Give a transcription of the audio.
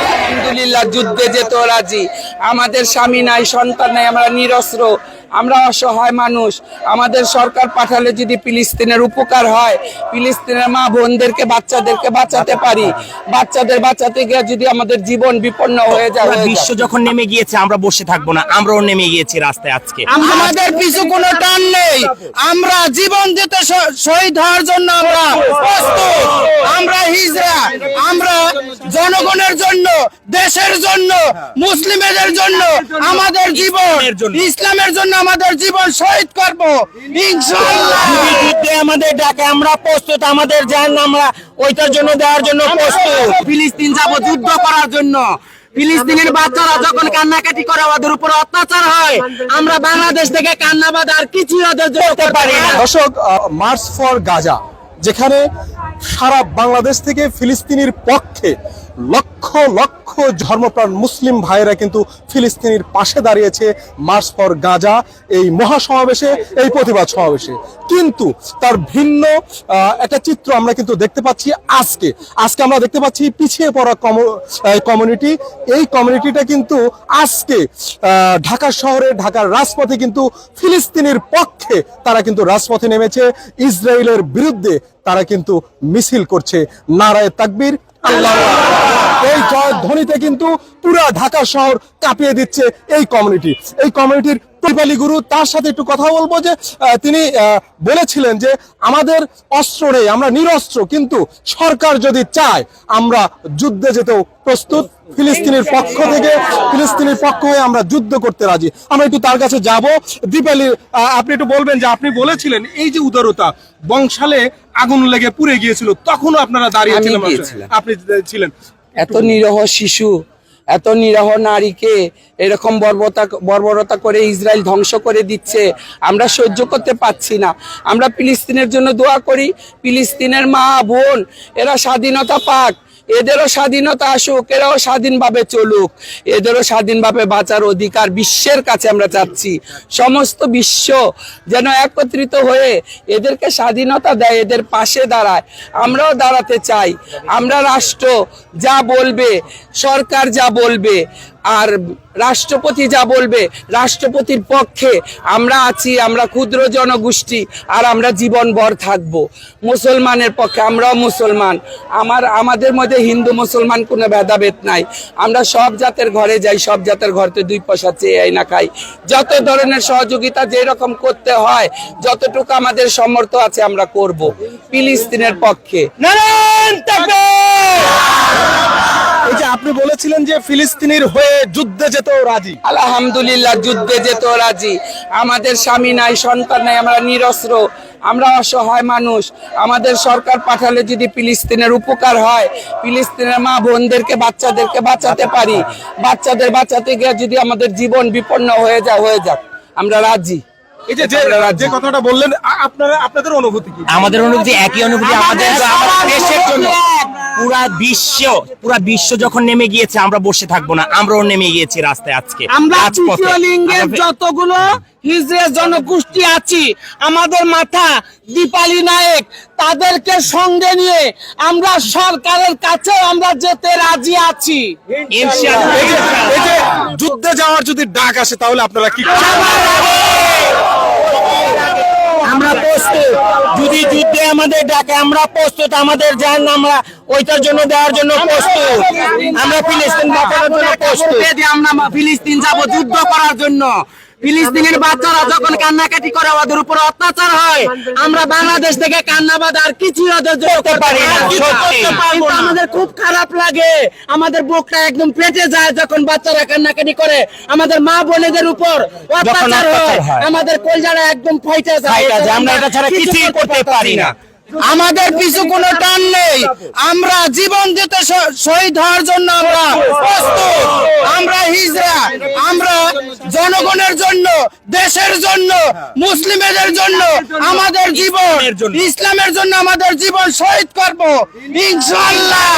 আলহামদুলিল্লাহ যুদ্ধে যেত রাজি। আমাদের স্বামী নাই সন্তান নাই আমরা নিরস্ত্র। আমরা অসহায় মানুষ। আমাদের সরকার পাঠালে যদি ফিলিস্তিনের উপকার হয় ফিলিস্তিনের মা বোনদেরকে বাচ্চাদেরকে বাঁচাতে পারি। বাচ্চাদের বাঁচাতে গিয়ে যদি আমাদের জীবন বিপন্ন হয়ে যায় বিশ্ব যখন নেমে গিয়েছে আমরা বসে থাকব না। আমরাও নেমে গিয়েছি রাস্তায় আজকে। আমাদের পিছু কোনো টান নেই। আমরা জীবন দিতে শহীদ হওয়ার জন্য আমরা প্রস্তুত। আমরা হিজরা আমরা জনগণের জন্য দেশের জন্য মুসলিমদের জন্য আমাদের জীবন ইসলামের জন্য। আমাদের জীবন শহীদ করব। ইনশাআল্লাহ। আমাদের ডাকে আমরা প্রস্তুত আমাদের জান আমরা ওইটার জন্য দেওয়ার জন্য প্রস্তুত। ফিলিস্তিন যাব যুদ্ধ করার জন্য। ফিলিস্তিনের বাচ্চারা যখন কান্নাকাটি করে ওদের উপর অত্যাচার হয় আমরা বাংলাদেশ থেকে কান্নাবাদ আর কিছু ওদের করতে পারি না। দর্শক মার্চ ফর গাজা যেখানে সারা বাংলাদেশ থেকে ফিলিস্তিনির পক্ষে লক্ষ লক্ষ ধর্মপ্রাণ মুসলিম ভাইয়েরা কিন্তু ফিলিস্তিনির পাশে দাঁড়িয়েছে মার্চ ফর গাজা এই মহাসমাবেশে, এই প্রতিবাদ সমাবেশে। কিন্তু তার ভিন্ন একটা চিত্র আমরা কিন্তু দেখতে পাচ্ছি আজকে। আজকে আমরা দেখতে পাচ্ছি পিছিয়ে পড়া কমিউনিটি এই কমিউনিটিটা কিন্তু আজকে ঢাকা শহরে, ঢাকার রাজপথে কিন্তু ফিলিস্তিনের পক্ষে তারা কিন্তু রাজপথে নেমেছে। ইসরায়েলের বিরুদ্ধে তারা কিন্তু মিছিল করছে। নারায় তাকবীর, আল্লাহ এই জয় ধ্বনিতে কিন্তু পুরা ঢাকা শহর কাঁপিয়ে দিচ্ছে এই কমিউনিটি এই কমিউনিটির প্রতিপালী গুরু তার সাথে একটু কথা বলব যে তিনি বলেছিলেন যে আমাদের অস্ত্র নেই আমরা নিরস্ত্র কিন্তু সরকার যদি চায় আমরা যুদ্ধে যেতেও প্রস্তুত। ফিলিস্তিনের পক্ষ থেকে ফিলিস্তিনের পক্ষ হয়ে আমরা যুদ্ধ করতে রাজি। আমরা একটু তার কাছে যাব। দীপালি আপনি একটু বলবেন যে আপনি বলেছিলেন এই যে উদারতা বংশালে আগুন লেগে পুড়ে গিয়েছিল তখনও আপনারা দাঁড়িয়েছিলেন আপনি ছিলেন। এত নিরহ শিশু, এত নিরহ নারীকে এরকম বর্বরতা বর্বরতা করে ইসরায়েল ধ্বংস করে দিচ্ছে। আমরা সহ্য করতে পাচ্ছি না। আমরা ফিলিস্তিনের জন্য দোয়া করি। ফিলিস্তিনের মা বোন, এরা স্বাধীনতা পাক। এদেরও স্বাধীনতা আসুক, এরাও স্বাধীনভাবে চলুক। এদেরও স্বাধীনভাবে বাঁচার অধিকার বিশ্বের কাছে আমরা চাচ্ছি। সমস্ত বিশ্ব যেন একত্রিত হয়ে এদেরকে স্বাধীনতা দেয়, এদের পাশে দাঁড়ায়। আমরাও দাঁড়াতে চাই। আমরা রাষ্ট্র যা বলবে, সরকার যা বলবে আর রাষ্ট্রপতি যা বলবে রাষ্ট্রপতির পক্ষে আমরা আছি, আমরা ক্ষুদ্র জনগোষ্ঠী আর আমরা জীবনভর থাকব। মুসলমানের পক্ষে আমরাও মুসলমান। আমার, আমাদের মধ্যে হিন্দু মুসলমান কোনো ভেদাভেদ নাই। আমরা সব জাতের ঘরে যাই, সব জাতের ঘরতে দুই পয়সা চেয়ে না খাই। যত ধরনের সহযোগিতা যে রকম করতে হয়, যতটুকু আমাদের সমর্থ আছে আমরা করব। ফিলিস্তিনের পক্ষে। নারায়ণ! এই যে আপনি বলেছিলেন যে ফিলিস্তিনির হয়ে যুদ্ধে যেতেও রাজি। আলহামদুলিল্লাহ যুদ্ধে যেত রাজি। আমাদের স্বামী নাই সন্তান নাই আমরা নিরস্ত্র। আমরা অসহায় মানুষ। আমাদের সরকার পাঠালে যদি ফিলিস্তিনের উপকার হয় ফিলিস্তিনের মা বোনদেরকে বাচ্চাদেরকে বাঁচাতে পারি। বাচ্চাদের বাঁচাতে গিয়ে যদি আমাদের জীবন বিপন্ন হয়ে যায় হয়ে যাক। আমরা রাজি। এই যে যে যে কথাটা বললেন আপনারা আপনাদের অনুভূতি কি? আমাদের অনুভূতি একই অনুভূতি আমাদের দেশের জন্য। পুরা বিশ্ব পুরা বিশ্ব যখন নেমে গিয়েছে আমরা বসে থাকব না। আমরাও নেমে গিয়েছি রাস্তায় আজকে। আমরা তৃতীয় লিঙ্গের যতগুলো হিজড়ে জনগোষ্ঠী আছি আমাদের মাথা দীপালি নায়ক তাদেরকে সঙ্গে নিয়ে আমরা সরকারের কাছে আমরা যেতে রাজি আছি। যুদ্ধে যাওয়ার যদি ডাক আসে তাহলে আপনারা কি? আমরা প্রস্তুত। যদি যুদ্ধে আমাদের ডাকে আমরা প্রস্তুত। আমাদের জান আমরা ওইটার জন্য দেওয়ার জন্য প্রস্তুত। আমরা ফিলিস্তিন বাঁচানোর জন্য প্রস্তুত। আমরা ফিলিস্তিন যাব যুদ্ধ করার জন্য। ফিলিস্তিনের বাচ্চারা যখন কান্নাকাটি করে ওদের উপর অত্যাচার হয় আমরা বাংলাদেশ থেকে কান্নাবাদ আর ওদের করতে পারি আমাদের খুব খারাপ লাগে। আমাদের বুকটা একদম পেটে যায় যখন বাচ্চারা কান্নাকাটি করে। আমাদের মা বোনেদের উপর অত্যাচার হয়। আমাদের কলজারা একদম ফাইটে যায়। ফাইটা যায়, আমরা এটা ছাড়া কিছুই করতে পারি না। আমাদের পিছু কোনো টান নেই। আমরা জীবন দিতে শহীদ হওয়ার জন্য আমরা প্রস্তুত। আমরা হিজরা। আমরা জনগণের জন্য দেশের জন্য মুসলিমদের জন্য আমাদের জীবন ইসলামের জন্য। ইসলামের জন্য আমাদের জীবন শহীদ করব। ইনশাআল্লাহ।